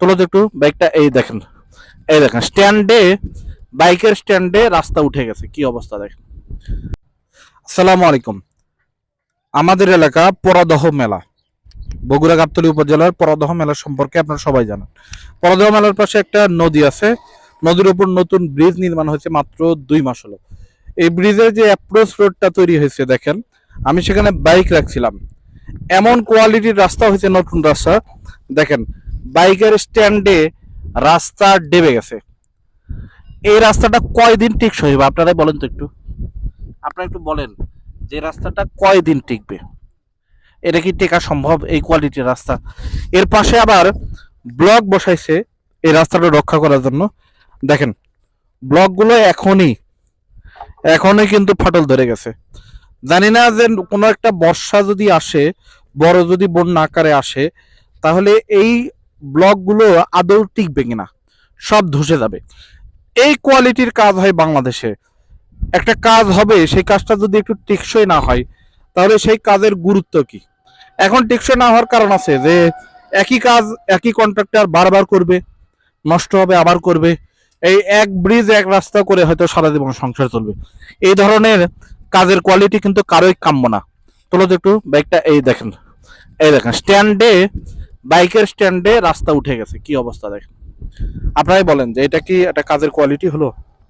তোলো তো একটু বাইকটা এই দেখেন এই দেখেন, স্ট্যান্ডে, বাইকের স্ট্যান্ডে রাস্তা উঠে গেছে, কি অবস্থা দেখেন। আসসালামু আলাইকুম। আমাদের এলাকা পরাদহ মেলা, বগুড়া গাবতলী উপজেলার পরাদহ মেলা সম্পর্কে আপনারা সবাই জানেন। পরাদহ মেলার পাশে একটা নদী আছে, নদীর উপর নতুন ব্রিজ নির্মাণ হয়েছে মাত্র দুই মাস হলো। এই ব্রিজের যে অ্যাপ্রোচ রোডটা তৈরি হয়েছে, দেখেন, আমি সেখানে বাইক রাখছিলাম। এমন কোয়ালিটির রাস্তা হয়েছে নতুন রাস্তা, দেখেন বাইকের স্ট্যান্ডে রাস্তা ডেবে গেছে। এই রাস্তাটা কয়দিন টিকসই হবে? আপনারাই বলেন তো একটু। আপনারা একটু বলেন যে রাস্তাটা কয়দিন টিকবে? এটা কি টেকা সম্ভব এই কোয়ালিটির রাস্তা? এর পাশে আবার ব্লক বসাইছে এই রাস্তাটা রক্ষা করার জন্য। দেখেন ব্লকগুলো এখনই এখনই কিন্তু ফাটল ধরে গেছে। জানি না যে কোনো একটা বর্ষা যদি আসে, বড় যদি বন্যা আকারে আসে, তাহলে এই ব্লকগুলো আদৌ টিকবে কিনা, সব ধসে যাবে। এই কোয়ালিটির কাজ হয় বাংলাদেশে। একটা কাজ হবে, সেই কাজটা যদি একটু টেকসই না হয়, তাহলে সেই কাজের গুরুত্ব কি? এখন টেকসই না হওয়ার কারণ আছে যে, একই কাজ, একই কন্ট্রাক্টর বারবার করবে, নষ্ট হবে, আবার করবে। এই এক ব্রিজ এক রাস্তা করে হয়তো সারা জীবন সংসার চলবে। এই ধরনের কাজের কোয়ালিটি কিন্তু কারোই কাম্য না। তোলো একটু বাইকটা এই দেখেন এই দেখেন স্ট্যান্ডে বাইকের স্ট্যান্ডে রাস্তা উঠে গেছে। কি অবস্থা দেখেন? আপনারাই বলেন যে এটা কি একটা কাজের কোয়ালিটি হলো?